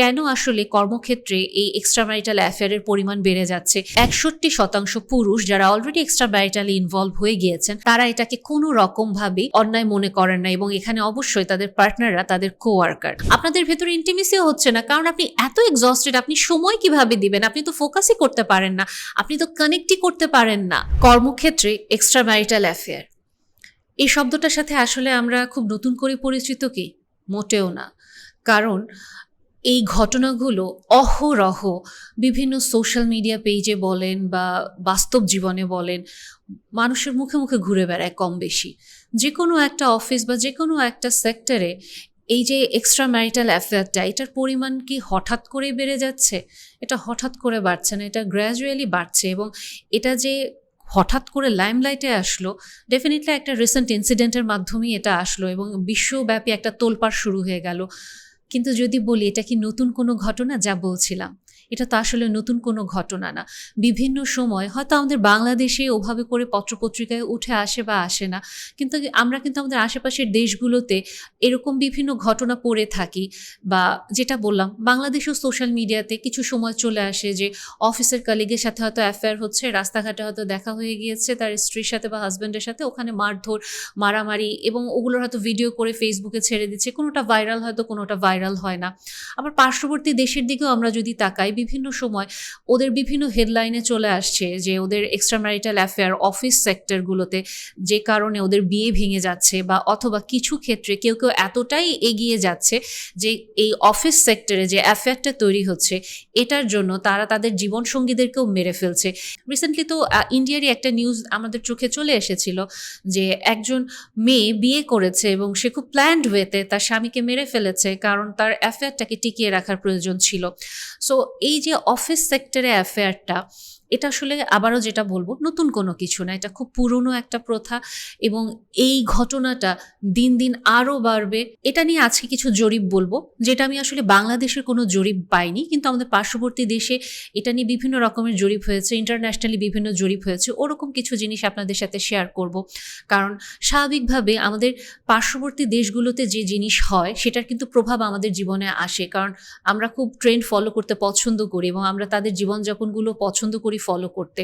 কেন আসলে কর্মক্ষেত্রে এই এক্সট্রা ম্যারিটাল অ্যাফেয়ারের পরিমাণ বেড়ে যাচ্ছে? একষট্টি শতাংশ পুরুষ যারা অলরেডি এক্সট্রা ম্যারিটালি ইনভলভ হয়ে গিয়েছেন, তারা এটাকে কোনো রকম ভাবে অন্যায় মনে করেন না এবং এখানে অবশ্যই তাদের পার্টনাররা তাদের কো ওয়ার্কার আপনাদের ভেতরে ইন্টিমেসিও হচ্ছে না, কারণ আপনি এত এক্সস্টেড আপনি সময় কীভাবে দিবেন? আপনি তো ফোকাসই করতে পারেন না, আপনি তো কানেক্টই করতে পারেন না। কর্মক্ষেত্রে এক্সট্রা ম্যারিটাল অ্যাফেয়ার এই শব্দটার সাথে আসলে আমরা খুব নতুন করে পরিচিত কি? মোটেও না। কারণ এই ঘটনাগুলো অহরহ বিভিন্ন সোশ্যাল মিডিয়া পেজে বলেন বা বাস্তব জীবনে বলেন, মানুষের মুখে মুখে ঘুরে বেড়ায় কম বেশি যে কোনো একটা অফিস বা যে কোনো একটা সেক্টরে এই যে এক্সট্রা ম্যারিটাল অ্যাফেয়ারটা এটার পরিমাণ কি হঠাৎ করে বেড়ে যাচ্ছে? এটা হঠাৎ করে বাড়ছে না, এটা গ্র্যাজুয়ালি বাড়ছে এবং এটা যে হঠাৎ করে লাইমলাইটে আসলো ডেফিনেটলি একটা রিসেন্ট ইনসিডেন্টের মাধ্যমেই এটা আসলো এবং বিশ্বব্যাপী একটা তোলপাড় শুরু হয়ে গেল। কিন্তু যদি বলি এটা কি নতুন কোনো ঘটনা? যা বলছিলাম। এটা তো আসলে নতুন কোনো ঘটনা না। বিভিন্ন সময় হয়তো আমাদের বাংলাদেশে ওভাবে করে পত্রপত্রিকায় উঠে আসে বা আসে না। কিন্তু আমরা কিন্তু আমাদের আশেপাশের দেশগুলোতে এরকম বিভিন্ন ঘটনা পড়ে থাকি বা যেটা বললাম বাংলাদেশেও সোশ্যাল মিডিয়াতে কিছু সময় চলে আসে যে অফিসের কালিগের সাথে হয়তো অ্যাফেয়ার হচ্ছে, রাস্তাঘাটে হয়তো দেখা হয়ে গিয়েছে, তার স্ত্রীর সাথে বা হাজব্যান্ডের সাথে ওখানে মারধর, মারামারি এবং ওগুলোর হয়তো ভিডিও করে ফেসবুকে ছেড়ে দিচ্ছে, কোনোটা ভাইরাল হয়তো, কোনোটা ভাইরাল হয় না। আবার পার্শ্ববর্তী দেশের দিকেও আমরা যদি তাকাই বিভিন্ন সময় ওদের বিভিন্ন হেডলাইনে চলে আসছে যে ওদের এক্সট্রা ম্যারিটাল অ্যাফেয়ার অফিস সেক্টরগুলোতে যে কারণে ওদের বিয়ে ভেঙে যাচ্ছে বা অথবা কিছু ক্ষেত্রে কেউ কেউ এতটাই এগিয়ে যাচ্ছে যে এই অফিস সেক্টরে যে অ্যাফেয়ারটা তৈরি হচ্ছে, এটার জন্য তারা তাদের জীবনসঙ্গীদেরকেও মেরে ফেলছে। রিসেন্টলি তো ইন্ডিয়ারই একটা নিউজ আমাদের চোখে চলে এসেছিল যে একজন মেয়ে বিয়ে করেছে এবং সে খুব প্ল্যান্ড ওয়েতে তার স্বামীকে মেরে ফেলেছে কারণ তার অ্যাফেয়ারটাকে টিকিয়ে রাখার প্রয়োজন ছিল। সো এই যে অফিস সেক্টরে অ্যাফেয়ারটা এটা আসলে আবারও যেটা বলব, নতুন কোনো কিছু না, এটা খুব পুরনো একটা প্রথা এবং এই ঘটনাটা দিন দিন আরও বাড়বে। এটা নিয়ে আজকে কিছু জরিপ বলব, যেটা আমি আসলে বাংলাদেশের কোনো জরিপ পাইনি, কিন্তু আমাদের পার্শ্ববর্তী দেশে এটা নিয়ে বিভিন্ন রকমের জরিপ হয়েছে ইন্টারন্যাশনালি বিভিন্ন জরিপ হয়েছে, ওরকম কিছু জিনিস আপনাদের সাথে শেয়ার করব। কারণ স্বাভাবিকভাবে আমাদের পার্শ্ববর্তী দেশগুলোতে যে জিনিস হয়, সেটার কিন্তু প্রভাব আমাদের জীবনে আসে। কারণ আমরা খুব ট্রেন্ড ফলো করতে পছন্দ করি এবং আমরা তাদের জীবনযাপনগুলো পছন্দ করি ফলো করতে।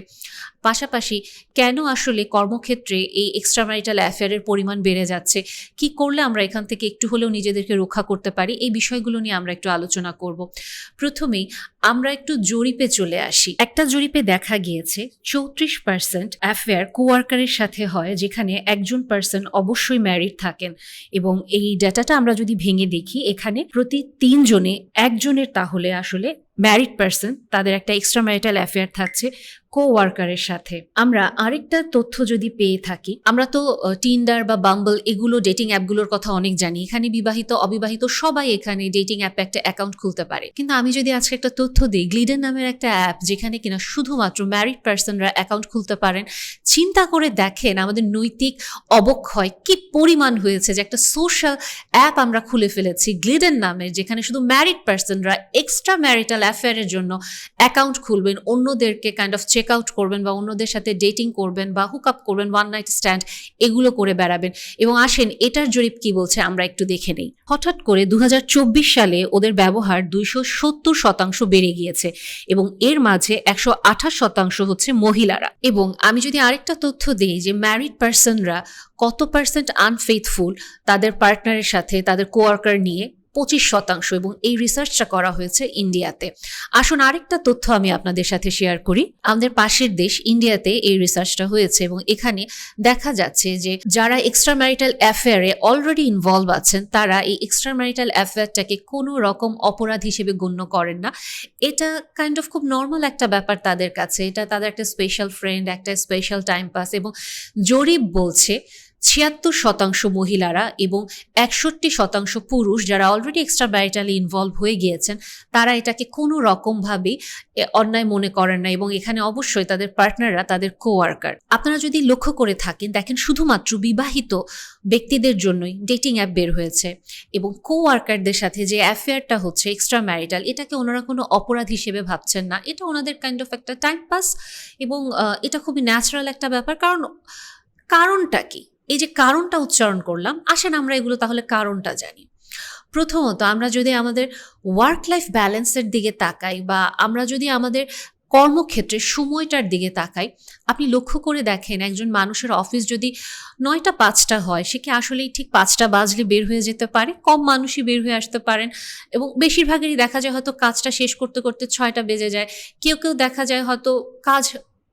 পাশাপাশি কেন আসলে কর্মক্ষেত্রে এই এক্সট্রা ম্যারিটাল অ্যাফেয়ারের পরিমাণ বেড়ে যাচ্ছে? কি করলে আমরা এখান থেকে একটু হলেও নিজেদেরকে রক্ষা করতে পারি? এই বিষয়গুলো নিয়ে আমরা একটু আলোচনা করব। প্রথমেই আমরা একটু জরিপে চলে আসি। একটা জরিপে দেখা গিয়েছে, চৌত্রিশ পার্সেন্ট অ্যাফেয়ার কোয়ার্কারের সাথে হয় যেখানে একজন পার্সন অবশ্যই ম্যারিড থাকেন এবং এই ডাটাটা আমরা যদি ভেঙে দেখি, এখানে প্রতি তিনজনে একজনের তাহলে আসলে ম্যারিড পার্সন তাদের একটা এক্সট্রা ম্যারিটাল অ্যাফেয়ার থাকছে। কো ওয়ার্কারের সাথে। আমরা আরেকটা তথ্য যদি পেয়ে থাকি, আমরা তো টিন্ডার বা বাম্বল এগুলো ডেটিং অ্যাপগুলোর কথা অনেক জানি। এখানে বিবাহিত, অবিবাহিত সবাই এখানে ডেটিং অ্যাপে একটা অ্যাকাউন্ট খুলতে পারে। কিন্তু আমি যদি আজকে একটা তথ্য দিই গ্লিডেন নামের একটা অ্যাপ যেখানে কিনা শুধুমাত্র ম্যারিড পার্সনরা অ্যাকাউন্ট খুলতে পারেন, চিন্তা করে দেখেন আমাদের নৈতিক অবক্ষয় কি পরিমাণ হয়েছে যে একটা সোশ্যাল অ্যাপ আমরা খুলে ফেলেছি গ্লিডেন নামের যেখানে শুধু ম্যারিড পার্সনরা এক্সট্রা ম্যারিটাল অ্যাফেয়ারের জন্য অ্যাকাউন্ট খুলবেন, অন্যদেরকে কাইন্ড অফ চেক আউট করবেন বা অন্যদের সাথে ডেটিং করবেন বা হুক আপ করবেন ওয়ান নাইট স্ট্যান্ড এগুলো করে বেড়াবেন। এবং আসেন, এটার জরিপ কি বলছে আমরা একটু দেখে নেই। হঠাৎ করে দু সালে ওদের ব্যবহার দুইশো সত্তর শতাংশ বেড়ে গিয়েছে এবং এর মাঝে একশো আঠাশ শতাংশ হচ্ছে মহিলারা। এবং আমি যদি আরেকটা তথ্য দিই যে ম্যারিড পার্সনরা কত পার্সেন্ট আনফেথফুল তাদের পার্টনারের সাথে, তাদের কোয়ার্কার নিয়ে পঁচিশ শতাংশ এবং এই রিসার্চটা করা হয়েছে ইন্ডিয়াতে। আসুন আরেকটা তথ্য আমি আপনাদের সাথে শেয়ার করি। আমাদের পাশের দেশ ইন্ডিয়াতে এই রিসার্চটা হয়েছে এবং এখানে দেখা যাচ্ছে যে যারা এক্সট্রা ম্যারিটাল অ্যাফেয়ারে অলরেডি ইনভলভ আছেন, তারা এই এক্সট্রা ম্যারিটাল অ্যাফেয়ারটাকে কোনো রকম অপরাধ হিসেবে গণ্য করেন না। এটা কাইন্ড অফ খুব নর্মাল একটা ব্যাপার তাদের কাছে। এটা তাদের একটা স্পেশাল ফ্রেন্ড একটা স্পেশাল টাইম পাস এবং জরিপ বলছে ছিয়াত্তর শতাংশ মহিলারা এবং একষট্টি শতাংশ পুরুষ যারা অলরেডি এক্সট্রা ম্যারিটালি ইনভলভ হয়ে গিয়েছেন, তারা এটাকে কোনো রকমভাবেই অন্যায় মনে করেন না এবং এখানে অবশ্যই তাদের পার্টনাররা তাদের কোয়ার্কার আপনারা যদি লক্ষ্য করে থাকেন, দেখেন শুধুমাত্র বিবাহিত ব্যক্তিদের জন্যই ডেটিং অ্যাপ বের হয়েছে এবং কোয়ার্কারদের সাথে যে অ্যাফেয়ারটা হচ্ছে এক্সট্রা ম্যারিটাল এটাকে ওনারা কোনো অপরাধ হিসেবে ভাবছেন না। এটা ওনাদের কাইন্ড অফ একটা টাইম পাস এবং এটা খুবই ন্যাচারাল একটা ব্যাপার। কারণ, কারণটা কি? এই যে কারণটা উচ্চারণ করলাম, আসেন আমরা এগুলো তাহলে কারণটা জানি। প্রথমত আমরা যদি আমাদের ওয়ার্ক লাইফ ব্যালেন্সের দিকে তাকাই বা আমরা যদি আমাদের কর্মক্ষেত্রে সময়টার দিকে তাকাই, আপনি লক্ষ্য করে দেখেন একজন মানুষের অফিস যদি নয়টা পাঁচটা হয়, সে কি আসলেই ঠিক পাঁচটা বাজলে বের হয়ে যেতে পারে? কম মানুষই বের হয়ে আসতে পারেন এবং বেশিরভাগেরই দেখা যায় হয়তো কাজটা শেষ করতে করতে ছয়টা বেজে যায়। কেউ কেউ দেখা যায় হয়তো কাজ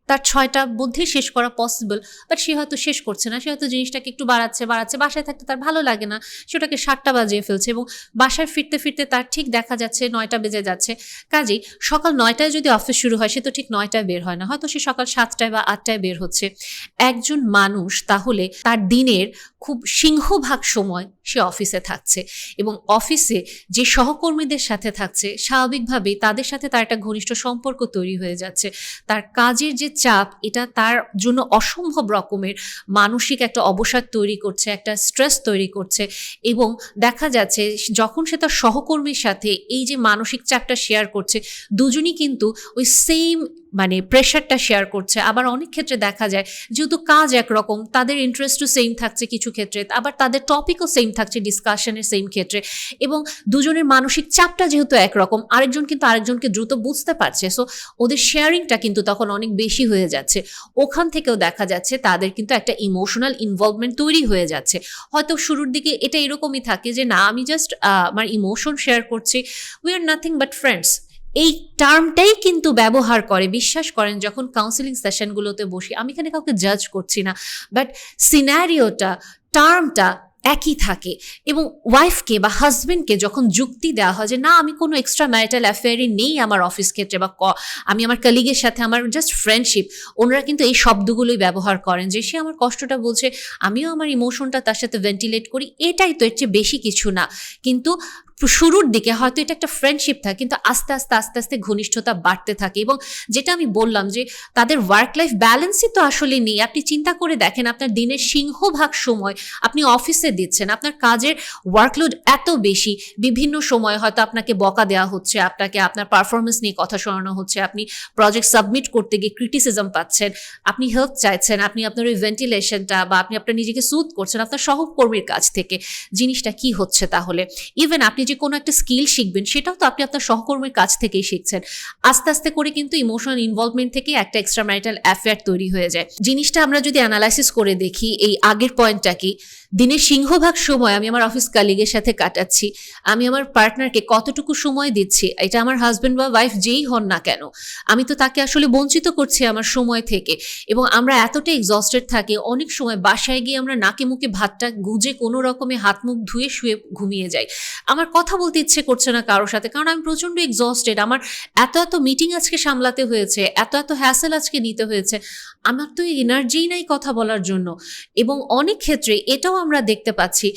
তার ছয়টা মধ্যেই শেষ করা পসিবল বাট সে হয়তো শেষ করছে না। সে হয়তো জিনিসটাকে একটু বাড়াচ্ছে বাড়াচ্ছে, বাসায় থাকতে তার ভালো লাগে না। সেটাকে সাতটা বাজিয়ে ফেলছে এবং বাসায় ফিরতে ফিরতে তার ঠিক দেখা যাচ্ছে, নয়টা বেজে যাচ্ছে। কাজেই সকাল নয়টায় যদি অফিস শুরু হয়, সে তো ঠিক নয়টায় বের হয় না। হয়তো সে সকাল সাতটায় বা আটটায় বের হচ্ছে। একজন মানুষ তাহলে তার দিনের খুব সিংহভাগ সময় সে অফিসে থাকছে এবং অফিসে যে সহকর্মীদের সাথে থাকছে, স্বাভাবিকভাবেই তাদের সাথে তার একটা ঘনিষ্ঠ সম্পর্ক তৈরি হয়ে যাচ্ছে। তার কাজের যে চাপ, এটা তার জন্য অসম্ভব রকমের মানসিক একটা অবসাদ তৈরি করছে, একটা স্ট্রেস তৈরি করছে এবং দেখা যাচ্ছে যখন সে তার সহকর্মীর সাথে এই যে মানসিক চাপটা শেয়ার করছে, দুজনই কিন্তু ওই সেম মানে প্রেশারটা শেয়ার করছে। আবার অনেক ক্ষেত্রে দেখা যায় যেহেতু কাজ একরকম, তাদের ইন্টারেস্টও সেম থাকছে কিছু ক্ষেত্রে, আবার তাদের টপিকও সেম থাকছে ডিসকাশনের সেম ক্ষেত্রে এবং দুজনের মানসিক চাপটা যেহেতু একরকম, আরেকজন কিন্তু আরেকজনকে দ্রুত বুঝতে পারছে। সো ওদের শেয়ারিংটা কিন্তু তখন অনেক বেশি হয়ে যাচ্ছে। ওখান থেকেও দেখা যাচ্ছে তাদের কিন্তু একটা ইমোশনাল ইনভলভমেন্ট তৈরি হয়ে যাচ্ছে। হয়তো শুরুর দিকে এটা এরকমই থাকে যে, না, আমি জাস্ট আমার ইমোশন শেয়ার করছি। We are nothing but friends এই টার্মটাই কিন্তু ব্যবহার করে, বিশ্বাস করেন, যখন কাউন্সিলিং সেশনগুলোতে বসি, আমি এখানে কাউকে জাজ করছি না। বাট সিনারিওটা টার্মটা একই থাকে। এবং ওয়াইফকে বা হাজবেন্ডকে যখন যুক্তি দেওয়া হয় যে, না, আমি কোনো এক্সট্রা ম্যারিটাল অ্যাফেয়ারই নেই আমার অফিস ক্ষেত্রে বা আমি আমার কালিগের সাথে আমার জাস্ট ফ্রেন্ডশিপ ওনারা কিন্তু এই শব্দগুলোই ব্যবহার করেন যে, সে আমার কষ্টটা বলছে, আমিও আমার ইমোশনটা তার সাথে ভেন্টিলেট করি, এটাই তো এর চেয়ে বেশি কিছু না। কিন্তু শুরুর দিকে হয়তো এটা একটা ফ্রেন্ডশিপ থাকে, কিন্তু আস্তে আস্তে আস্তে আস্তে ঘনিষ্ঠতা বাড়তে থাকে। এবং যেটা আমি বললাম যে, তাদের ওয়ার্ক লাইফ ব্যালেন্সই তো আসলে নেই। আপনি চিন্তা করে দেখেন, আপনার দিনের সিংহভাগ সময় আপনি অফিসে দিচ্ছেন। আপনার কাজের ওয়ার্কলোড এত বেশি, বিভিন্ন সময় হয়তো আপনাকে বকা দেওয়া হচ্ছে, আপনাকে আপনার পারফরমেন্স নিয়ে কথা শোনানো হচ্ছে, আপনি প্রজেক্ট সাবমিট করতে গিয়ে ক্রিটিসিজম পাচ্ছেন, আপনি হেল্প চাইছেন, আপনি আপনার ওই ভেন্টিলেশনটা বা আপনি আপনার নিজেকে সুদ করছেন, আপনার সহকর্মীর কাছ থেকে, জিনিসটা কি হচ্ছে তাহলে? ইভেন আপনি যে কোনো একটা স্কিল শিখবেন, সেটাও তো আপনি আপনার সহকর্মীর কাছ থেকেই শিখছেন। আস্তে আস্তে করে কিন্তু ইমোশনাল ইনভলভমেন্ট থেকে একটা এক্সট্রা ম্যারিটাল অ্যাফেয়ার তৈরি হয়ে যায়। জিনিসটা আমরা যদি অ্যানালাইসিস করে দেখি, এই আগের পয়েন্টটা কি? দিনের সিংহভাগ সময় আমি আমার অফিস কালিগের সাথে কাটাচ্ছি। আমি আমার পার্টনারকে কতটুকু সময় দিচ্ছি, এটা আমার হাজব্যান্ড বা ওয়াইফ যেই হন না কেন, আমি তো তাকে আসলে বঞ্চিত করছি আমার সময় থেকে। এবং আমরা এতটা এক্সস্টেড থাকি, অনেক সময় বাসায় গিয়ে আমরা নাকে মুখে ভাতটা গুজে কোনো রকমে হাত মুখ ধুয়ে শুয়ে ঘুমিয়ে যাই। আমার কথা বলতে ইচ্ছে করছে না কারোর সাথে, কারণ আমি প্রচণ্ড এক্সস্টেড আমার এত এত মিটিং আজকে সামলাতে হয়েছে, এত এত হ্যাসেল আজকে নিতে হয়েছে। আমার তো এনার্জিই নাই কথা বলার জন্য। এবং অনেক ক্ষেত্রে এটাও আমরা দেখতে পাচ্ছি।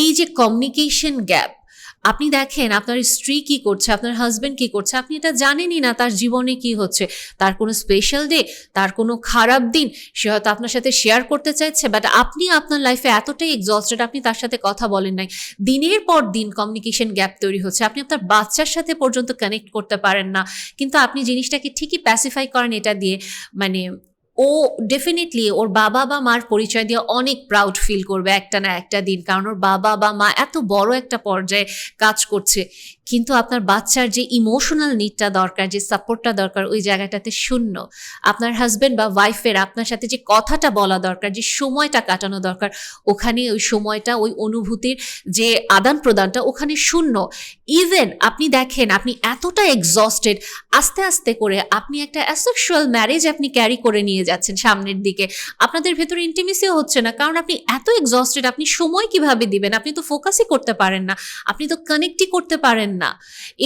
এই যে কমিউনিকেশন গ্যাপ আপনি দেখেন আপনার স্ত্রী কি করছে, আপনার হাজব্যান্ড কি করছে, আপনি এটা জানেনই না তার জীবনে কি হচ্ছে। তার কোনো স্পেশাল ডে তার কোনো খারাপ দিন, সে হয়তো আপনার সাথে শেয়ার করতে চাইছে বাট আপনি আপনার লাইফে এতটাই এক্সস্টেড আপনি তার সাথে কথা বলেন নাই। দিনের পর দিন কমিউনিকেশন গ্যাপ তৈরি হচ্ছে, আপনি আপনার বাচ্চার সাথে পর্যন্ত কানেক্ট করতে পারেন না। কিন্তু আপনি জিনিসটাকে ঠিকই প্যাসিফাই করেন এটা দিয়ে মানে ও ডেফিনেটলি ওর বাবা বা মার পরিচয় দিয়ে অনেক প্রাউড ফিল করবে একটা না একটা দিন। কারণ ওর বাবা বা মা এত বড় একটা পর্যায়ে কাজ করছে। কিন্তু আপনার বাচ্চার যে ইমোশনাল নিডটা দরকার, যে সাপোর্টটা দরকার ওই জায়গাটাতে শূন্য। আপনার হাজব্যান্ড বা ওয়াইফের আপনার সাথে যে কথাটা বলা দরকার, যে সময়টা কাটানো দরকার, ওখানে ওই সময়টা, ওই অনুভূতির যে আদান প্রদানটা ওখানে শূন্য। ইভেন আপনি দেখেন, আপনি এতটা এক্সস্টেড আস্তে আস্তে করে আপনি একটা অ্যাসেক্সুয়াল ম্যারেজ আপনি ক্যারি করে নিয়ে যাচ্ছেন সামনের দিকে। আপনাদের ভেতরে ইন্টিমেসিও হচ্ছে না, কারণ আপনি এত এক্সস্টেড আপনি সময় কীভাবে দিবেন? আপনি তো ফোকাসই করতে পারেন না, আপনি তো কানেক্টই করতে পারেন না।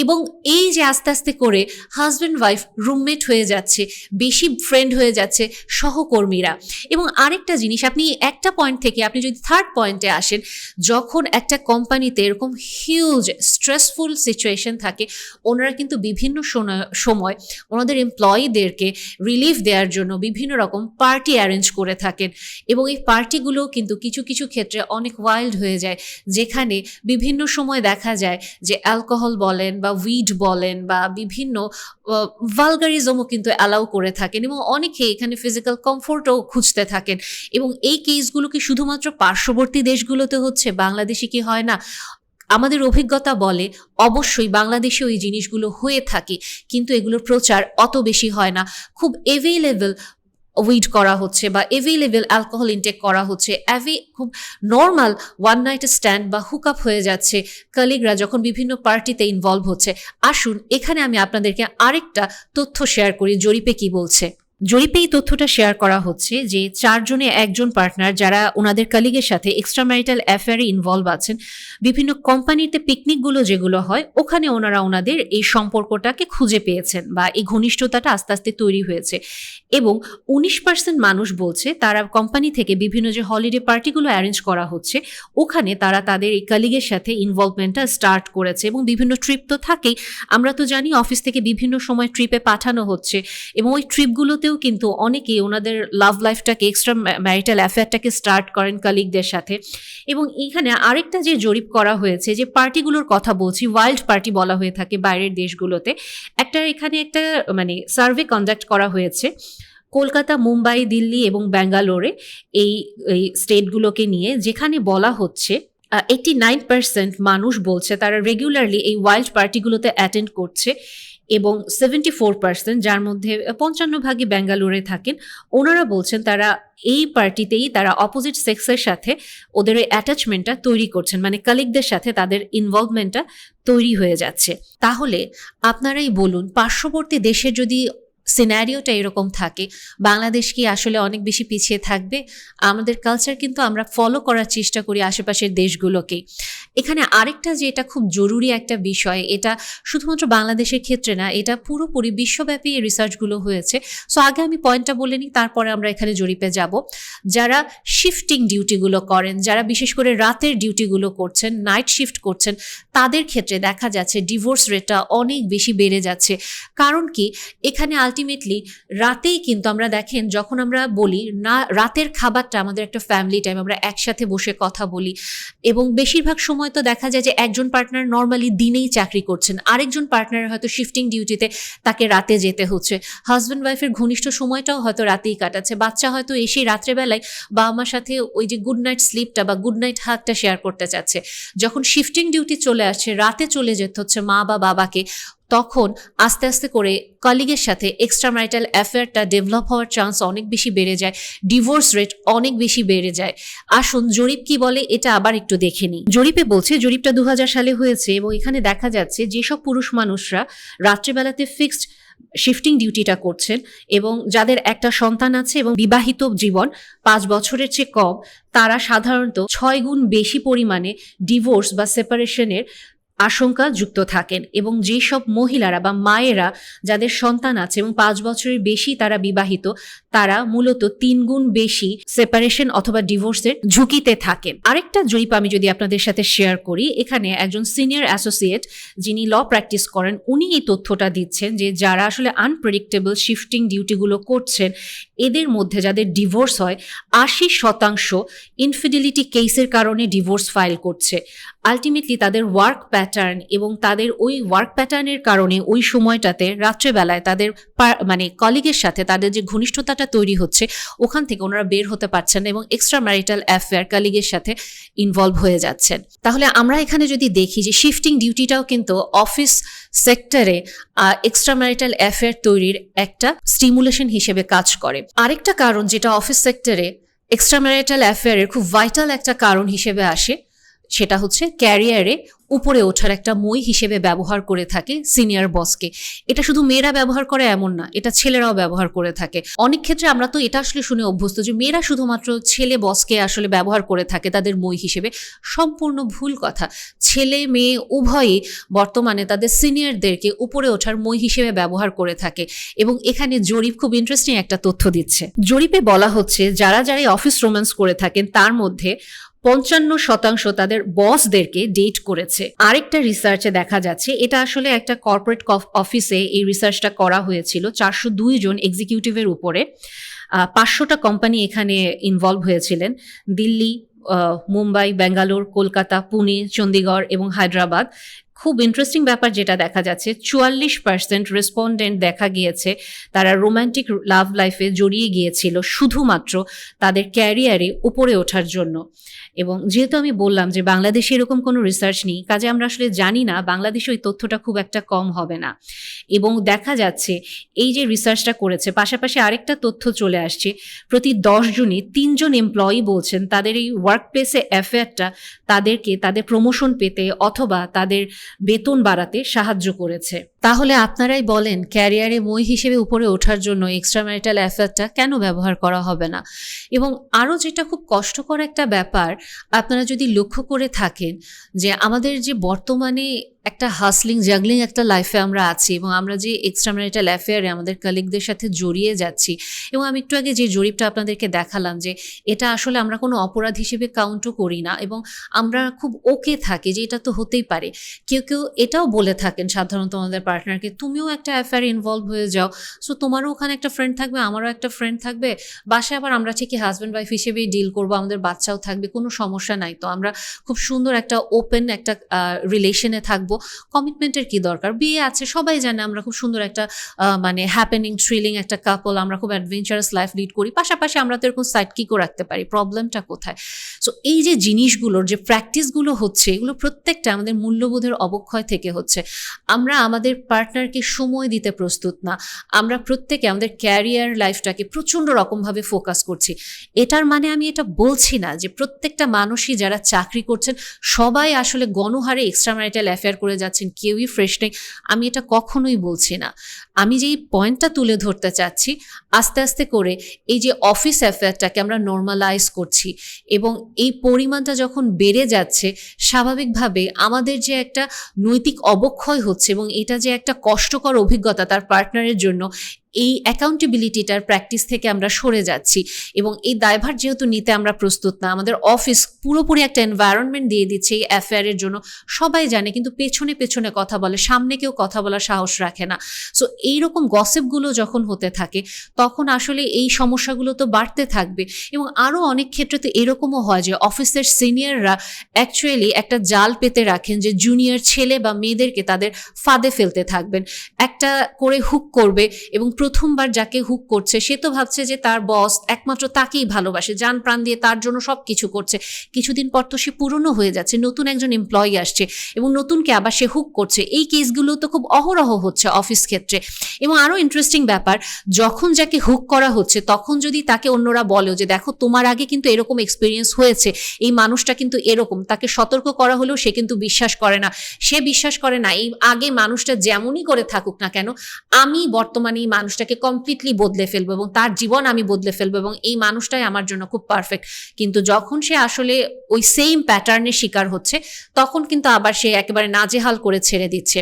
এবং এই যে আস্তে আস্তে করে হাজব্যান্ড ওয়াইফ রুমমেট হয়ে যাচ্ছে, বেশি ফ্রেন্ড হয়ে যাচ্ছে সহকর্মীরা। এবং আরেকটা জিনিস, আপনি একটা পয়েন্ট থেকে, আপনি যদি থার্ড পয়েন্টে আসেন, যখন একটা কোম্পানিতে এরকম হিউজ স্ট্রেসফুল সিচুয়েশন থাকে, ওনারা কিন্তু বিভিন্ন সময় ওনাদের এমপ্লয়ীদেরকে রিলিফ দেওয়ার জন্য, বিভিন্ন রকম পার্টি অ্যারেঞ্জ করে থাকেন এবং এই পার্টিগুলোও কিন্তু কিছু কিছু ক্ষেত্রে অনেক ওয়াইল্ড হয়ে যায়। যেখানে বিভিন্ন সময় দেখা যায় যে অ্যালকোহল বলেন বা উইড বলেন বা বিভিন্ন ভালগারিজমও কিন্তু অ্যালাউ করে থাকেন এবং অনেকে এখানে ফিজিক্যাল কমফোর্টও খুঁজতে থাকেন। এবং এই কেসগুলো কি শুধুমাত্র পার্শ্ববর্তী দেশগুলোতে হচ্ছে? বাংলাদেশে কি হয় না? আমাদের অভিজ্ঞতা বলে অবশ্যই বাংলাদেশেও এই জিনিসগুলো হয়ে থাকে, কিন্তু এগুলোর প্রচার অত বেশি হয় না। খুব এভেলেবল উইড করা হচ্ছে বা এভেলেবেল অ্যালকোহল ইনটেক করা হচ্ছে। অ্যাভি খুব নর্মাল ওয়ান নাইট স্ট্যান্ড বা হুক আপ হয়ে যাচ্ছে। কলিগরা যখন বিভিন্ন পার্টিতে ইনভলভ হচ্ছে, আসুন, এখানে আমি আপনাদেরকে আরেকটা তথ্য শেয়ার করি, জরিপে কি বলছে। জরিপে এই তথ্যটা শেয়ার করা হচ্ছে যে চারজনে একজন পার্টনার যারা ওনাদের কালিগের সাথে এক্সট্রা ম্যারিটাল অ্যাফেয়ারে ইনভলভ আছেন, বিভিন্ন কোম্পানিতে পিকনিকগুলো যেগুলো হয়, ওখানে ওনারা ওনাদের এই সম্পর্কটাকে খুঁজে পেয়েছেন বা এই ঘনিষ্ঠতাটা আস্তে আস্তে তৈরি হয়েছে। এবং উনিশ পার্সেন্ট মানুষ বলছে তারা কোম্পানি থেকে বিভিন্ন যে হলিডে পার্টিগুলো অ্যারেঞ্জ করা হচ্ছে, ওখানে তারা তাদের এই কালিগের সাথে ইনভলভমেন্টটা স্টার্ট করেছে এবং বিভিন্ন ট্রিপ তো থাকেই। আমরা তো জানি অফিস থেকে বিভিন্ন সময় ট্রিপে পাঠানো হচ্ছে এবং ওই ট্রিপগুলোতেও কিন্তু অনেকেই ওনাদের লাভ লাইফটাকে এক্সট্রা ম্যারিটাল অ্যাফেয়ারটাকে স্টার্ট করেন কালিগদের সাথে। এবং এখানে আরেকটা যে জরিপ করা হয়েছে, যে পার্টিগুলোর কথা বলছি ওয়াইল্ড পার্টি বলা হয়ে থাকে বাইরের দেশগুলোতে, একটা এখানে একটা মানে সার্ভে কন্ডাক্ট করা হয়েছে। কলকাতা, মুম্বাই, দিল্লি এবং ব্যাঙ্গালোরে এই এই স্টেটগুলোকে নিয়ে যেখানে বলা হচ্ছে এইটি নাইন পার্সেন্ট মানুষ বলছে তারা রেগুলারলি এই ওয়াইল্ড পার্টিগুলোতে অ্যাটেন্ড করছে। এবং সেভেন্টি ফোর পার্সেন্ট যার মধ্যে পঞ্চান্ন ভাগই ব্যাঙ্গালোরে থাকেন, ওনারা বলছেন তারা এই পার্টিতেই তারা অপোজিট সেক্সের সাথে ওদের অ্যাটাচমেন্টটা তৈরি করছেন মানে কালিকদের সাথে তাদের ইনভলভমেন্টটা তৈরি হয়ে যাচ্ছে। তাহলে আপনারাই বলুন, পার্শ্ববর্তী দেশে যদি সিনারিওটা এরকম থাকে। বাংলাদেশ কি আসলে অনেক বেশি পিছিয়ে থাকবে? আমাদের কালচার কিন্তু আমরা ফলো করার চেষ্টা করি আশেপাশের দেশগুলোকে। এখানে আরেকটা যে এটা খুব জরুরি একটা বিষয়, এটা শুধুমাত্র বাংলাদেশের ক্ষেত্রে না, এটা পুরোপুরি বিশ্বব্যাপী রিসার্চগুলো হয়েছে। সো আগে আমি পয়েন্টটা বলে নিই, তারপরে আমরা এখানে জরিপে যাব। যারা শিফটিং ডিউটিগুলো করেন, যারা বিশেষ করে রাতের ডিউটিগুলো করছেন নাইট শিফট করছেন, তাদের ক্ষেত্রে দেখা যাচ্ছে ডিভোর্স রেটটা অনেক বেশি বেড়ে যাচ্ছে। কারণ কি? এখানে আলটিমেটলি রাতেই কিন্তু আমরা দেখেন যখন আমরা বলি, না, রাতের খাবারটা আমাদের একটা ফ্যামিলি টাইম আমরা একসাথে বসে কথা বলি। এবং বেশিরভাগ সময় তো দেখা যায় যে একজন পার্টনার নর্মালি দিনেই চাকরি করছেন। আরেকজন পার্টনার হয়তো শিফটিং ডিউটিতে তাকে রাতে যেতে হচ্ছে। হাজব্যান্ড ওয়াইফের ঘনিষ্ঠ সময়টাও হয়তো রাতেই কাটাচ্ছে। বাচ্চা হয়তো এসেই রাত্রেবেলায় বাবা মার সাথে ওই যে গুড নাইট স্লিপটা বা গুড নাইট হাগটা শেয়ার করতে চাচ্ছে। যখন শিফটিং ডিউটি চলে আসছে, রাতে চলে যেতে হচ্ছে মা বা বাবাকে। তখন আস্তে আস্তে করে কলিগের সাথে এক্সট্রা ম্যারিটাল অ্যাফেয়ারটা ডেভেলপ হওয়ার চান্স অনেক বেশি বেড়ে যায় ডিভোর্স রেট অনেক বেশি বেড়ে যায়। আসুন জরিপ কি বলে এটা আবার একটু দেখে নিই। জরিপে বলছে, জরিপটা দু হাজার সালে হয়েছে এবং এখানে দেখা যাচ্ছে যেসব পুরুষ মানুষরা রাত্রিবেলাতে ফিক্সড শিফটিং ডিউটিটা করছেন এবং যাদের একটা সন্তান আছে এবং বিবাহিত জীবন পাঁচ বছরের চেয়ে কম, তারা সাধারণত ছয় গুণ বেশি পরিমাণে ডিভোর্স বা সেপারেশনের আশঙ্কা যুক্ত থাকেন এবং যেসব মহিলারা বা মায়েরা যাদের সন্তান আছে এবং পাঁচ বছরের বেশি তারা বিবাহিত, তারা মূলত তিন গুণ বেশি সেপারেশন অথবা ডিভোর্সের ঝুঁকিতে থাকেন। আরেকটা জরিপ আমি যদি আপনাদের সাথে শেয়ার করি, এখানে একজন সিনিয়র অ্যাসোসিয়েট যিনি ল প্র্যাকটিস করেন, উনি এই তথ্যটা দিচ্ছেন যে যারা আসলে আনপ্রেডিক্টেবল শিফটিং ডিউটিগুলো করছেন, এদের মধ্যে যাদের ডিভোর্স হয়, আশি শতাংশ ইনফিডিলিটি কেসের কারণে ডিভোর্স ফাইল করছে। আলটিমেটলি তাদের ওয়ার্ক প্যাটার্ন এবং তাদের ওই ওয়ার্ক প্যাটার্নের কারণে ওই সময়টাতে, রাত্রেবেলায় তাদের মানে কলিগের সাথে তাদের যে ঘনিষ্ঠতাটা তৈরি হচ্ছে, ওখান থেকে ওনারা বের হতে পারছেন এবং এক্সট্রা ম্যারিটাল অ্যাফেয়ার কলিগের সাথে ইনভলভ হয়ে যাচ্ছেন। তাহলে আমরা এখানে যদি দেখি যে শিফটিং ডিউটিটাও কিন্তু অফিস সেক্টরে এক্সট্রা ম্যারিটাল অ্যাফেয়ার তৈরির একটা স্টিমুলেশন হিসেবে কাজ করে। আরেকটা কারণ যেটা অফিস সেক্টরে এক্সট্রা ম্যারিটাল অ্যাফেয়ারের খুব ভাইটাল একটা কারণ হিসেবে আসে সেটা হচ্ছে ক্যারিয়ারে উপরে ওঠার একটা মই হিসেবে ব্যবহার করে থাকে সিনিয়র বসকে এটা শুধু মেয়েরা ব্যবহার করে এমন না, এটা ছেলেরাও ব্যবহার করে থাকে। অনেক ক্ষেত্রে আমরা তো এটা আসলে শুনে অভ্যস্ত যে মেয়েরা শুধুমাত্র ছেলে বসকে আসলে ব্যবহার করে থাকে তাদের মই হিসেবে। সম্পূর্ণ ভুল কথা। ছেলে, মেয়ে উভয়ই বর্তমানে তাদের সিনিয়রদেরকে উপরে ওঠার মই হিসেবে ব্যবহার করে থাকে এবং এখানে জরিপ খুব ইন্টারেস্টিং একটা তথ্য দিচ্ছে। জরিপে বলা হচ্ছে, যারা যারা অফিস রোম্যান্স করে থাকেন, তার মধ্যে পঞ্চান্ন শতাংশ তাদের বসদেরকে ডেট করেছে। আরেকটা রিসার্চে দেখা যাচ্ছে, এটা আসলে একটা কর্পোরেট অফিসে এই রিসার্চটা করা হয়েছিল, চারশো দুই জন এক্সিকিউটিভের উপরে। পাঁচশোটা কোম্পানি এখানে ইনভলভ হয়েছিলেন, দিল্লি মুম্বাই বেঙ্গালোর কলকাতা, পুনে চণ্ডীগড় এবং হায়দ্রাবাদ। খুব ইন্টারেস্টিং ব্যাপার যেটা দেখা যাচ্ছে, চুয়াল্লিশ পার্সেন্ট রেসপন্ডেন্ট দেখা গিয়েছে, তারা রোমান্টিক লাভ লাইফে জড়িয়ে গিয়েছিল শুধুমাত্র তাদের ক্যারিয়ারে উপরে ওঠার জন্য। এবং যেহেতু আমি বললাম যে বাংলাদেশে এরকম কোনো রিসার্চ নেই, কাজে আমরা আসলে জানি না, বাংলাদেশে ওই তথ্যটা খুব একটা কম হবে না। এবং দেখা যাচ্ছে এই যে রিসার্চটা করেছে, পাশাপাশি আরেকটা তথ্য চলে আসছে, প্রতি দশ জনই তিনজন এমপ্লয়ি বলছেন, তাদের এই ওয়ার্ক প্লেসে অ্যাফেয়ারটা তাদেরকে তাদের প্রমোশন পেতে অথবা তাদের বেতন বাড়াতে সাহায্য করেছে। তাহলে আপনারাই বলেন ক্যারিয়ারে মই হিসেবে উপরে ওঠার জন্য এক্সট্রা ম্যারিটাল অ্যাফেয়ারটা কেন ব্যবহার করা হবে না? এবং আরও যেটা খুব কষ্টকর একটা ব্যাপার, আপনারা যদি লক্ষ্য করে থাকেন যে আমাদের যে বর্তমানে একটা হাসলিং জাগলিং একটা লাইফে আমরা আছি এবং আমরা যে এক্সট্রা ম্যারিটাল অ্যাফেয়ারে আমাদের কালিগদের সাথে জড়িয়ে যাচ্ছি এবং আমি একটু আগে যে জরিপটা আপনাদেরকে দেখালাম যে এটা আসলে আমরা কোনো অপরাধ হিসেবে কাউন্টও করি না এবং আমরা খুব ওকে থাকি যে এটা তো হতেই পারে। কেউ কেউ এটাও বলে থাকেন সাধারণত আমাদের পার্টনারকে তুমিও একটা অ্যাফেয়ার ইনভলভ হয়ে যাও। সো তোমারও ওখানে একটা ফ্রেন্ড থাকবে, আমারও একটা ফ্রেন্ড থাকবে। বাসায় আবার আমরা ঠিকই হাজব্যান্ড ওয়াইফ হিসেবেই ডিল করব, আমাদের বাচ্চাও থাকবে, কোনো সমস্যা নাই তো। আমরা খুব সুন্দর একটা ওপেন একটা রিলেশনে থাকব। কমিটমেন্টের কি দরকার? বিয়ে আছে, সবাই জানে আমরা খুব সুন্দর একটা মানে হ্যাপেনিং থ্রিলিং একটা কাপল আমরা খুব অ্যাডভেঞ্চারাস লাইফ লিড করি। পাশাপাশি আমরা তো এরকম সাইড কিকও রাখতে পারি প্রবলেমটা কোথায়? সো এই যে জিনিসগুলোর যে প্র্যাকটিসগুলো হচ্ছে, এগুলো প্রত্যেকটা আমাদের মূল্যবোধের অবক্ষয় থেকে হচ্ছে। আমরা আমাদের পার্টনারকে সময় দিতে প্রস্তুত না। আমরা প্রত্যেকে আমাদের ক্যারিয়ার লাইফটাকে প্রচণ্ড রকমভাবে ফোকাস করছি। এটার মানে আমি এটা বলছি না যে প্রত্যেকটা মানুষই যারা চাকরি করছেন, সবাই আসলে গণহারে এক্সট্রা ম্যারিটাল অ্যাফেয়ার করে যাচ্ছেন, কেউই ফ্রেশ নেই। আমি এটা কখনোই বলছি না। আমি যেই পয়েন্টটা তুলে ধরতে চাচ্ছি আস্তে আস্তে করে এই যে অফিস অ্যাফেয়ারটাকে আমরা নর্মালাইজ করছি এবং এই পরিমাণটা যখন বেড়ে যাচ্ছে, স্বাভাবিকভাবে আমাদের যে একটা নৈতিক অবক্ষয় হচ্ছে এবং এটা যে একটা কষ্টকর অভিজ্ঞতা তার পার্টনারের জন্য এই অ্যাকাউন্টেবিলিটিটার প্র্যাকটিস থেকে আমরা সরে যাচ্ছি। এবং এই দায়ভার যেহেতু নিতে আমরা প্রস্তুত না, আমাদের অফিস পুরোপুরি একটা এনভায়রনমেন্ট দিয়ে দিচ্ছে এই অ্যাফেয়ারের জন্য। সবাই জানে, কিন্তু পেছনে পেছনে কথা বলে, সামনে কেউ কথা বলার সাহস রাখে না। সো এইরকম গসেপগুলো যখন হতে থাকে, তখন আসলে এই সমস্যাগুলো তো বাড়তে থাকবে। এবং আরও অনেক ক্ষেত্রে তো এরকমও হয় যে অফিসের সিনিয়ররা অ্যাকচুয়ালি একটা জাল পেতে রাখেন যে জুনিয়র ছেলে বা মেয়েদেরকে তাদের ফাঁদে ফেলতে থাকবেন। একটা করে হুক করবে এবং প্রথমবার যাকে হুক করছে, সে তো ভাবছে যে তার বস একমাত্র তাকেই ভালোবাসে, যান প্রাণ দিয়ে তার জন্য সব কিছু করছে। কিছুদিন পর তো সে পুরনো হয়ে যাচ্ছে, নতুন একজন এমপ্লয়ি আসছে এবং নতুনকে আবার সে হুক করছে। এই কেসগুলো তো খুব অহরহ হচ্ছে অফিস ক্ষেত্রে। এবং আরও ইন্টারেস্টিং ব্যাপার, যখন যাকে হুক করা হচ্ছে, তখন যদি তাকে অন্যরা বলেও যে, দেখো, তোমার আগে কিন্তু এরকম এক্সপিরিয়েন্স হয়েছে, এই মানুষটা কিন্তু এরকম, তাকে সতর্ক করা হলেও সে কিন্তু বিশ্বাস করে না। সে বিশ্বাস করে না, এই আগে মানুষটা যেমনই করে থাকুক না কেন, আমি বর্তমানে এই মানুষটাকে কমপ্লিটলি বদলে ফেলব এবং তার জীবন আমি বদলে ফেলব এবং এই মানুষটাই আমার জন্য খুব পারফেক্ট কিন্তু যখন সে আসলে ওই সেম প্যাটার্নের শিকার হচ্ছে, তখন কিন্তু আবার সে একেবারে নাজেহাল করে ছেড়ে দিচ্ছে।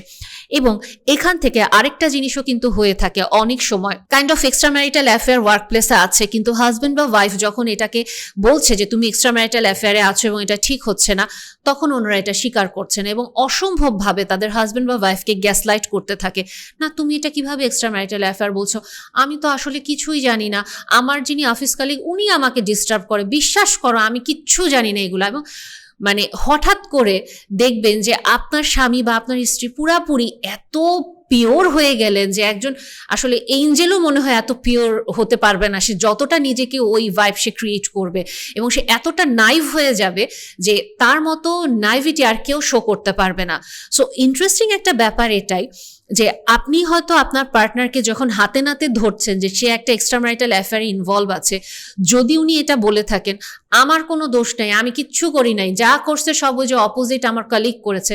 এবং এখান থেকে আরেকটা জিনিসও কিন্তু হয়ে থাকে অনেক সময়। Kind of extra marital affair work প্লেসে আছে, কিন্তু হাজব্যান্ড বা ওয়াইফ যখন এটাকে বলছে যে, তুমি এক্সট্রা ম্যারিটাল অ্যাফেয়ারে আছো এবং এটা ঠিক হচ্ছে না তখন ওনারা এটা স্বীকার করছেন এবং অসম্ভবভাবে তাদের হাজব্যান্ড বা ওয়াইফকে গ্যাসলাইট করতে থাকে। না, তুমি এটা কীভাবে এক্সট্রা ম্যারিটাল অ্যাফেয়ার বলছো? আমি তো আসলে কিছুই জানি না। আমার যিনি অফিস কালিগ উনি আমাকে ডিস্টার্ব করে। বিশ্বাস করো, আমি কিচ্ছু জানি না এগুলো। এবং মানে হঠাৎ করে দেখবেন যে আপনার স্বামী বা আপনার স্ত্রী পুরাপুরি এত পিওর হয়ে গেলেন যে একজন, আসলে এঞ্জেলও মনে হয় এত পিওর হতে পারবে না। সে যতটা নিজেকে ওই ভাইব সে ক্রিয়েট করবে এবং সে এতটা নাইভ হয়ে যাবে যে তার মতো নাইভিটি আর কেউ শো করতে পারবে না। সো ইন্টারেস্টিং একটা ব্যাপার এটাই যে আপনি হয়তো আপনার পার্টনারকে যখন হাতে নাতে ধরছেন যে সে একটা এক্সট্রা ম্যারিটাল অ্যাফেয়ারে ইনভলভ আছে, যদি উনি এটা বলে থাকেন, আমার কোনো দোষ নাই, আমি কিচ্ছু করি নাই, যা করছে সব ওই যে অপোজিট আমার কালিগ করেছে।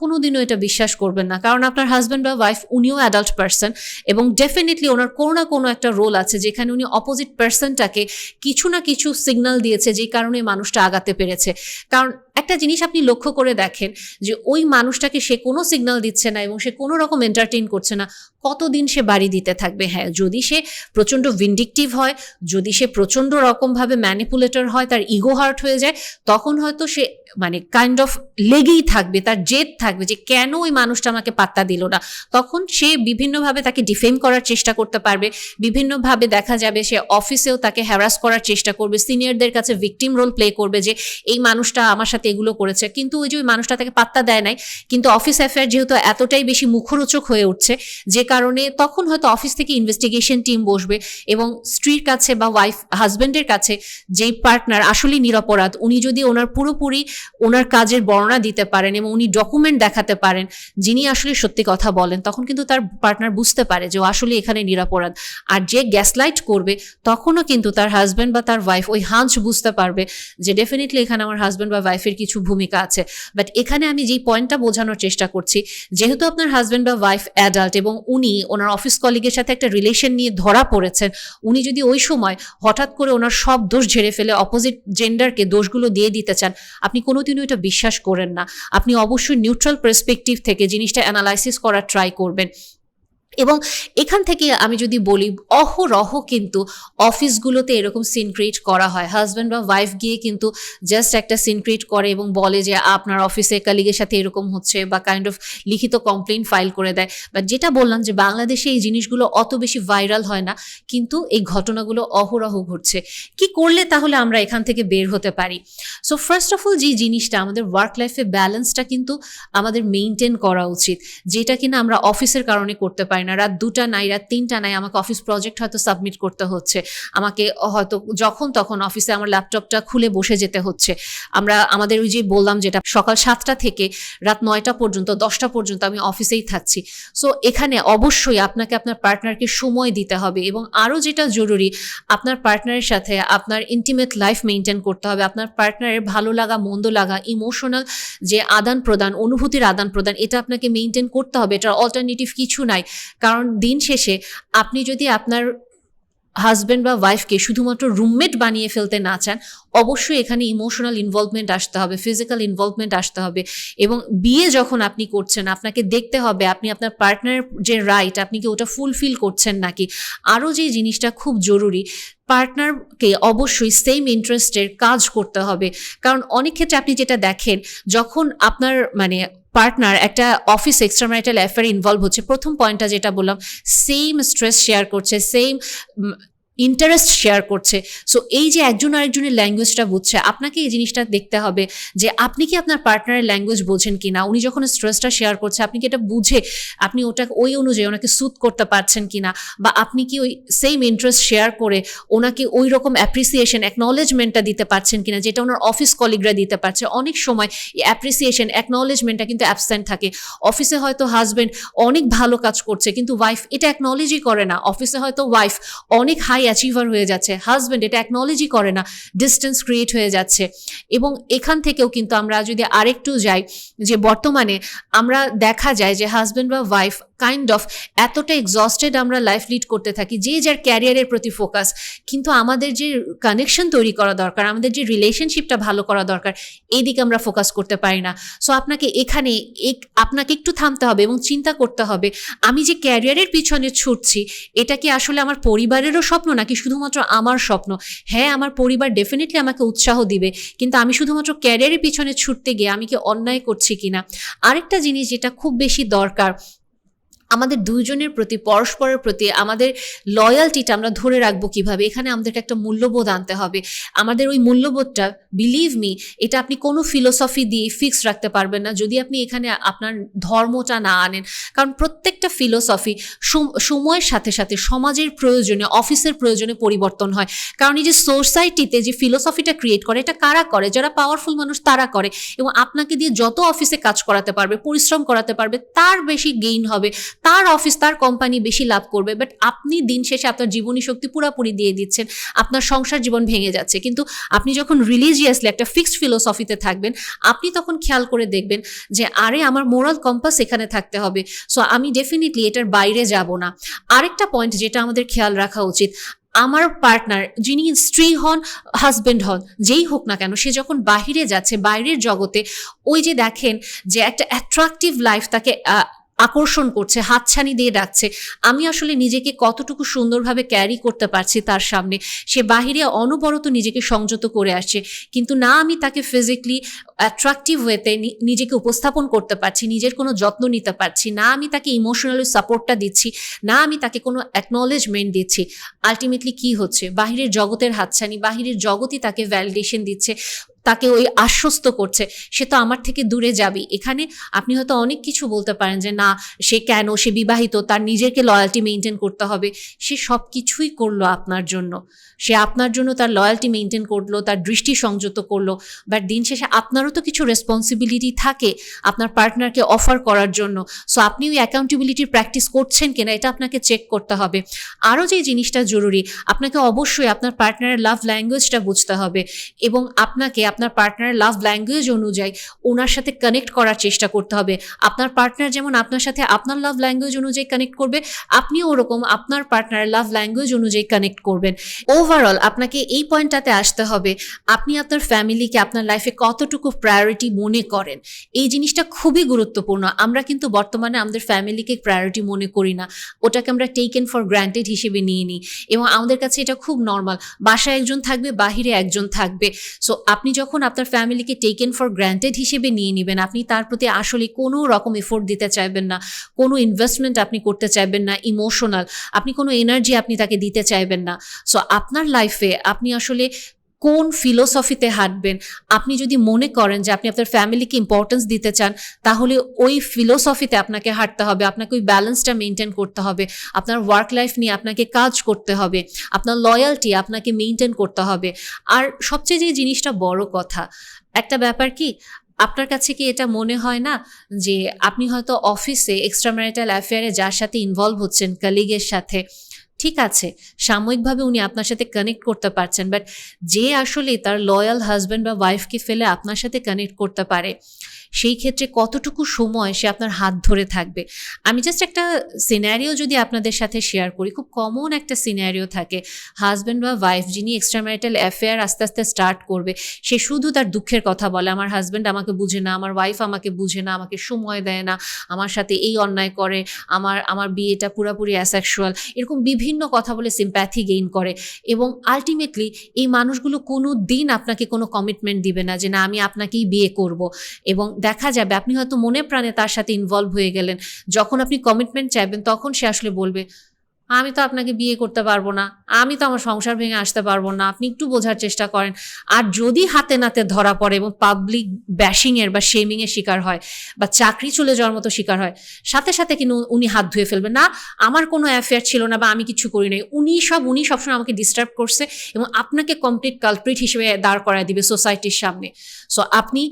কোনোদিনও এটা বিশ্বাস করবেন না। কারণ আপনার হাজব্যান্ড বা ওয়াইফ উনিও অ্যাডাল্ট পার্সন এবং ডেফিনেটলি ওনার কোনো না কোনো একটা রোল আছে যেখানে উনি অপোজিট পার্সনটাকে কিছু না কিছু সিগনাল দিয়েছে যে কারণে মানুষটা আগাতে পেরেছে। কারণ একটা জিনিস আপনি লক্ষ্য করে দেখেন যে ওই মানুষটাকে সে কোনো সিগনাল দিচ্ছে না এবং সে কোনো রকম এন্টারটেইন করছে না। কতদিন সে বাড়ি দিতে থাকবে? হ্যাঁ যদি সে প্রচণ্ড ভিন্ডিকটিভ হয়, যদি সে প্রচণ্ড রকমভাবে ম্যানিপুলেটর হয়, তার ইগো হার্ট হয়ে যায়, তখন হয়তো সে মানে কাইন্ড অফ লেগেই থাকবে, তার জেদ থাকবে যে কেন ওই মানুষটা আমাকে পাত্তা দিল না? তখন সে বিভিন্নভাবে তাকে ডিফেম করার চেষ্টা করতে পারবে, বিভিন্নভাবে দেখা যাবে সে অফিসেও তাকে হ্যারাস করার চেষ্টা করবে সিনিয়রদের কাছে ভিকটিম রোল প্লে করবে যে, এই মানুষটা আমার সাথে এগুলো করেছে। কিন্তু ওই যে ওই মানুষটা তাকে পাত্তা দেয় নাই, কিন্তু অফিস অ্যাফেয়ার যেহেতু এতটাই বেশি মুখরোচক হয়ে উঠছে, যে কারণে তখন হয়তো অফিস থেকে ইনভেস্টিগেশন টিম বসবে এবং স্ত্রীর কাছে বা ওয়াইফ হাজবেন্ডের কাছে যেই পার্টনার আসলেই নিরপরাধ, উনি যদি ওনার পুরোপুরি ওনার কাজের বর্ণনা দিতে পারেন এবং উনি ডকুমেন্ট দেখাতে পারেন, যিনি আসলে সত্যি কথা বলেন, তখন কিন্তু তার পার্টনার বুঝতে পারে যে ও আসলে এখানে নিরাপরাধ। আর যে গ্যাসলাইট করবে, তখনও কিন্তু তার হাজব্যান্ড বা তার ওয়াইফ ওই হাঞ্চ বুঝতে পারবে যে ডেফিনেটলি এখানে আমার হাজব্যান্ড বা ওয়াইফের কিছু ভূমিকা আছে। বাট এখানে আমি যেই পয়েন্টটা বোঝানোর চেষ্টা করছি, যেহেতু আপনার হাজব্যান্ড বা ওয়াইফ অ্যাডাল্ট এবং উনি ওনার অফিস কলিগের সাথে একটা রিলেশন নিয়ে ধরা পড়েছেন। উনি যদি ওই সময় হঠাৎ করে ওনার সব দোষ ঝেড়ে ফেলে অপোজিট জেন্ডারকে দোষগুলো দিয়ে দিতে চান, আপনি কোনোদিনও এটা বিশ্বাস করেন না। আপনি অবশ্যই নিউট্রাল পার্সপেক্টিভ থেকে জিনিসটা অ্যানালাইসিস করার ট্রাই করবেন। এবং এখান থেকে আমি যদি বলি, অহরহ কিন্তু অফিসগুলোতে এরকম সিন ক্রিয়েট করা হয়। হাজব্যান্ড বা ওয়াইফ গিয়ে কিন্তু জাস্ট একটা সিন ক্রিয়েট করে এবং বলে যে, আপনার অফিসে কালিগের সাথে এরকম হচ্ছে বা কাইন্ড অফ লিখিত কমপ্লেন ফাইল করে দেয়। বাট যেটা বললাম যে, বাংলাদেশে এই জিনিসগুলো অত বেশি ভাইরাল হয় না, কিন্তু এই ঘটনাগুলো অহরহ ঘটছে। কি করলে তাহলে আমরা এখান থেকে বের হতে পারি? সো ফার্স্ট অফ অল যে জিনিসটা আমাদের ওয়ার্ক লাইফে ব্যালেন্সটা কিন্তু আমাদের মেনটেন করা উচিত, যেটা কিনা আমরা অফিসের কারণে করতে পারি না রাত দুটা নাই রাত তিনটা নাই আমাকে অফিস প্রজেক্ট হয়তো সাবমিট করতে হচ্ছে। আমাকে হয়তো যখন তখন অফিসে আমার ল্যাপটপটা খুলে বসে যেতে হচ্ছে। আমরা, আমাদের ওই যে বললাম যেটা, সকাল সাতটা থেকে রাত নয়টা পর্যন্ত, দশটা পর্যন্ত আমি অফিসেই থাকছি। সো এখানে অবশ্যই আপনাকে আপনার পার্টনারকে সময় দিতে হবে এবং আরও যেটা জরুরি, আপনার পার্টনারের সাথে আপনার ইন্টিমেট লাইফ মেনটেন করতে হবে। আপনার পার্টনারের ভালো লাগা, মন্দ লাগা ইমোশনাল যে আদান প্রদান অনুভূতির আদান প্রদান এটা আপনাকে মেনটেন করতে হবে। এটার অল্টারনেটিভ কিছু নাই। কারণ দিন শেষে আপনি যদি আপনার হাজব্যান্ড বা ওয়াইফকে শুধুমাত্র রুমমেট বানিয়ে ফেলতে না চান, অবশ্যই এখানে ইমোশনাল ইনভলভমেন্ট আসতে হবে ফিজিক্যাল ইনভলভমেন্ট আসতে হবে এবং বিয়ে যখন আপনি করছেন, আপনাকে দেখতে হবে, আপনি আপনার পার্টনার যে রাইট আপনি কি ওটা ফুলফিল করছেন নাকি, আরও যে জিনিসটা খুব জরুরি পার্টনারকে অবশ্যই সেম ইন্টারেস্টের কাজ করতে হবে। কারণ অনেক ক্ষেত্রে আপনি যেটা দেখেন, যখন আপনার মানে পার্টনার একটা office extra marital affair involve হচ্ছে। প্রথম পয়েন্টটা যেটা বললাম সেম স্ট্রেস শেয়ার করছে সেম ইন্টারেস্ট শেয়ার করছে। সো এই যে একজন আরেকজনের ল্যাঙ্গুয়েজটা বুঝছে, আপনাকে এই জিনিসটা দেখতে হবে যে আপনি কি আপনার পার্টনারের ল্যাঙ্গুয়েজ বোঝেন কি না উনি যখন স্ট্রেসটা শেয়ার করছে, আপনি কি এটা বুঝে, আপনি ওটা, ওই অনুযায়ী ওনাকে সুদ করতে পারছেন কি না বা আপনি কি ওই সেম ইন্টারেস্ট শেয়ার করে ওনাকে ওই রকম অ্যাপ্রিসিয়েশন অ্যাকনলেজমেন্টটা দিতে পারছেন কিনা? যেটা ওনার অফিস কলিগরা দিতে পারছে। অনেক সময় অ্যাপ্রিসিয়েশন অ্যাকনলেজমেন্টটা কিন্তু অ্যাবসেন্ট থাকে। অফিসে হয়তো হাজব্যান্ড অনেক ভালো কাজ করছে, কিন্তু ওয়াইফ এটা অ্যাকনলেজই করে না। অফিসে হয়তো ওয়াইফ অনেক হাই অ্যাচিভার হয়ে যাচ্ছে। হাজব্যান্ড এটা অ্যাকনোলজি করে না ডিস্টেন্স ক্রিয়েট হয়ে যাচ্ছে। এবং এখান থেকেও কিন্তু আমরা যদি আরেকটু যাই, যে বর্তমানে আমরা দেখা যায় যে হাজব্যান্ড বা ওয়াইফ কাইন্ড অফ এতটা এক্সস্টেড আমরা লাইফ লিড করতে থাকি, যে যার ক্যারিয়ারের প্রতি ফোকাস কিন্তু আমাদের যে কানেকশন তৈরি করা দরকার, আমাদের যে রিলেশনশিপটা ভালো করা দরকার এই দিকে আমরা ফোকাস করতে পারি না। সো আপনাকে এখানে আপনাকে একটু থামতে হবে এবং চিন্তা করতে হবে, আমি যে ক্যারিয়ারের পিছনে ছুটছি, এটা কি আসলে আমার পরিবারেরও স্বপ্ন, নাকি শুধুমাত্র আমার স্বপ্ন? হ্যাঁ আমার পরিবার ডেফিনেটলি আমাকে উৎসাহ দিবে, কিন্তু আমি শুধুমাত্র ক্যারিয়ারের পিছনে ছুটতে গিয়ে আমি কি অন্যায় করছি কিনা? আরেকটা জিনিস যেটা খুব বেশি দরকার আমাদের দুইজনের প্রতি, পরস্পরের প্রতি আমাদের লয়ালটিটা আমরা ধরে রাখব কীভাবে? এখানে আমাদেরকে একটা মূল্যবোধ আনতে হবে। আমাদের ওই মূল্যবোধটা বিলিভ মি এটা আপনি কোনো ফিলোসফি দিয়ে ফিক্স রাখতে পারবেন না। যদি আপনি এখানে আপনার ধর্মটা না আনেন, কারণ প্রত্যেকটা ফিলোসফি সময়ের সাথে সাথে সমাজের প্রয়োজনে অফিসের প্রয়োজনে পরিবর্তন হয়। কারণ এই যে সোসাইটিতে যে ফিলোসফিটা ক্রিয়েট করে, এটা কারা করে? যারা পাওয়ারফুল মানুষ, তারা করে। এবং আপনাকে দিয়ে যত অফিসে কাজ করাতে পারবে, পরিশ্রম করাতে পারবে, তার বেশি গেইন হবে। তার অফিস তার কোম্পানি বেশি লাভ করবে বাট আপনি দিন শেষে আপনার জীবনী শক্তি পুরোপুরি দিয়ে দিচ্ছেন, আপনার সংসার জীবন ভেঙে যাচ্ছে। কিন্তু আপনি যখন রিলিজিয়াসলি একটা ফিক্সড ফিলোসফিতে থাকবেন, আপনি তখন খেয়াল করে দেখবেন যে, আরে, আমার মোরাল কম্পাস এখানে থাকতে হবে। সো আমি ডেফিনেটলি এটার বাইরে যাব না। আরেকটা পয়েন্ট যেটা আমাদের খেয়াল রাখা উচিত, আমার পার্টনার যিনি স্ত্রী হন হাজবেন্ড হন, যেই হোক না কেন, সে যখন বাহিরে যাচ্ছে, বাইরের জগতে, ওই যে দেখেন যে একটা অ্যাট্রাকটিভ লাইফ তাকে আকর্ষণ করছে, হাতছানি দিয়ে ডাকছে। আমি আসলে নিজেকে কতটুকু সুন্দরভাবে ক্যারি করতে পারছি তার সামনে, সে বাহিরে অনবরত নিজেকে সংযত করে আসছে। কিন্তু না, আমি তাকে ফিজিক্যালি অ্যাট্রাকটিভ ওয়েতে নিজেকে উপস্থাপন করতে পারছি, নিজের কোনো যত্ন নিতে পারছি। না, আমি তাকে ইমোশনালি সাপোর্টটা দিচ্ছি, না, আমি তাকে কোনো অ্যাকনোলেজমেন্ট দিচ্ছি। আলটিমেটলি কি হচ্ছে? বাহিরের জগতের হাতছানি, বাহিরের জগতই তাকে ভ্যালিডেশন দিচ্ছে। তাকে ওই আশ্বস্ত করছে, সে তো আমার থেকে দূরে যাবে। এখানে আপনি হয়তো অনেক কিছু বলতে পারেন যে, না, সে কেন? সে বিবাহিত, তার নিজেকে লয়্যালটি মেনটেন করতে হবে। সে সব কিছুই করল আপনার জন্য। সে আপনার জন্য তার লয়্যালটি মেনটেন করল, তার দৃষ্টি সংযত করল বাট দিন শেষে আপনারও তো কিছু রেসপন্সিবিলিটি থাকে আপনার পার্টনারকে অফার করার জন্য। সো আপনি ওই অ্যাকাউন্টেবিলিটির প্র্যাকটিস করছেন কিনা, এটা আপনাকে চেক করতে হবে। আরও যে জিনিসটা জরুরি, আপনাকে অবশ্যই আপনার পার্টনারের লাভ ল্যাঙ্গুয়েজটা বুঝতে হবে এবং আপনাকে আপনার পার্টনারের লাভ ল্যাঙ্গুয়েজ অনুযায়ী ওনার সাথে কানেক্ট করার চেষ্টা করতে হবে। আপনার পার্টনার যেমন আপনার সাথে আপনার লাভ ল্যাঙ্গুয়েজ অনুযায়ী কানেক্ট করবে, আপনিও ওরকম আপনার পার্টনারের লাভ ল্যাঙ্গুয়েজ অনুযায়ী কানেক্ট করবেন। ওভারঅল আপনাকে এই পয়েন্টটাতে আসতে হবে, আপনি আপনার ফ্যামিলিকে আপনার লাইফে কতটুকু প্রায়োরিটি মনে করেন? এই জিনিসটা খুবই গুরুত্বপূর্ণ। আমরা কিন্তু বর্তমানে আমাদের ফ্যামিলিকে প্রায়োরিটি মনে করি না। ওটাকে আমরা টেকেন ফর গ্রান্টেড হিসেবে নিয়ে নিই। এবং আমাদের কাছে এটা খুব নর্মাল বাসায় একজন থাকবে, বাহিরে একজন থাকবে। সো আপনি যখন আপনার ফ্যামিলিকে টেকেন ফর গ্র্যান্টেড হিসেবে নিয়ে নেবেন, আপনি তার প্রতি আসলে কোনো রকম এফোর্ট দিতে চাইবেন না। কোনো ইনভেস্টমেন্ট আপনি করতে চাইবেন না ইমোশনাল আপনি কোনো এনার্জি আপনি তাকে দিতে চাইবেন না। সো আপনার লাইফে আপনি আসলে কোন ফিলোসফিতে হাঁটবেন? আপনি যদি মনে করেন যে আপনি আপনার ফ্যামিলিকে ইম্পর্টেন্স দিতে চান, তাহলে ওই ফিলোসফিতে আপনাকে হাঁটতে হবে, আপনাকে ওই ব্যালেন্সটা মেনটেন করতে হবে, আপনার ওয়ার্ক লাইফ নিয়ে আপনাকে কাজ করতে হবে, আপনার লয়ালটি আপনাকে মেনটেন করতে হবে। আর সবচেয়ে যে জিনিসটা বড় কথা, একটা ব্যাপার কি, আপনার কাছে কি এটা মনে হয় না যে আপনি হয়তো অফিসে এক্সট্রা ম্যারিটাল অ্যাফেয়ারে যার সাথে ইনভলভ হচ্ছেন কালিগের সাথে ঠিক আছে, সাময়িকভাবে উনি আপনার সাথে কানেক্ট করতে পারছেন বাট যে আসলে তার লয়াল হাজব্যান্ড বা ওয়াইফকে ফেলে আপনার সাথে কানেক্ট করতে পারে সেই ক্ষেত্রে কতটুকু সময় সে আপনার হাত ধরে থাকবে? আমি জাস্ট একটা সিনারিও যদি আপনাদের সাথে শেয়ার করি, খুব কমন একটা সিনারিও থাকে। হাজব্যান্ড বা ওয়াইফ যিনি এক্সট্রা ম্যারিটাল অ্যাফেয়ার আস্তে আস্তে স্টার্ট করবে, সে শুধু তার দুঃখের কথা বলে, আমার হাজব্যান্ড আমাকে বুঝে না, আমার ওয়াইফ আমাকে বুঝে না, আমাকে সময় দেয় না, আমার সাথে এই অন্যায় করে, আমার আমার বিয়েটা পুরোপুরি অ্যাসেক্সুয়াল এরকম বিভিন্ন কথা বলে সিম্প্যাথি গেইন করে। এবং আলটিমেটলি এই মানুষগুলো কোনো দিন আপনাকে কোনো কমিটমেন্ট দিবে না যে, না, আমি আপনাকেই বিয়ে করব। এবং দেখা যাবে। আপনি হয়তো মনে প্রাণে তার সাথে ইনভলভ হয়ে গেলেন। যখন আপনি কমিটমেন্ট চাইবেন, তখন সে আসলে বলবে আমি তো আপনাকে বিয়ে করতে পারব না, আমি তো আমার সংসার ভেঙে আসতে পারব না, আপনি একটু বোঝার চেষ্টা করেন। আর যদি হাতে নাতে ধরা পড়ে এবং পাবলিক ব্যাশিংয়ের বা শেমিংয়ের শিকার হয় বা চাকরি চলে যাওয়ার মতো শিকার হয়, সাথে সাথে কিন্তু উনি হাত ধুয়ে ফেলবেন। না, আমার কোনো অ্যাফেয়ার ছিল না বা আমি কিছু করি নাই, উনি সব, উনি সবসময় আমাকে ডিস্টার্ব করছে এবং আপনাকে কমপ্লিট কালপ্রিট হিসেবে দাঁড় করায় দিবে সোসাইটির সামনে। সো আপনি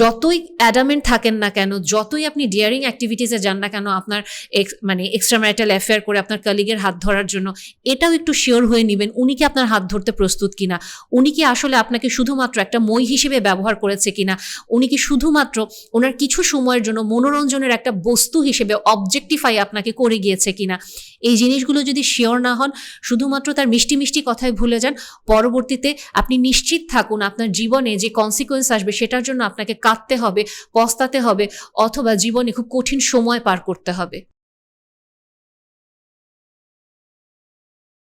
যতই অ্যাডামেন্ট থাকেন না কেন, যতই আপনি ডিয়ারিং অ্যাক্টিভিটিসে যান না কেন, আপনার মানে এক্সট্রা ম্যারিটাল অ্যাফেয়ার করে আপনার কলিগের হাত ধরার জন্য, এটাও একটু শিওর হয়ে নেবেন উনি কি আপনার হাত ধরতে প্রস্তুত কিনা, উনি কি আসলে আপনাকে শুধুমাত্র একটা মই হিসেবে ব্যবহার করেছে কিনা, উনি কি শুধুমাত্র ওনার কিছু সময়ের জন্য মনোরঞ্জনের একটা বস্তু হিসেবে অবজেক্টিফাই আপনাকে করে গিয়েছে কিনা, এই জিনিসগুলো যদি শিওর না হন, শুধুমাত্র তার মিষ্টি মিষ্টি কথায় ভুলে যান, পরবর্তীতে আপনি নিশ্চিত থাকুন আপনার জীবনে যে কনসিকোয়েন্স আসবে সেটার জন্য আপনাকে কাঁদতে হবে, পস্তাতে হবে, অথবা জীবনে খুব কঠিন সময় পার করতে হবে।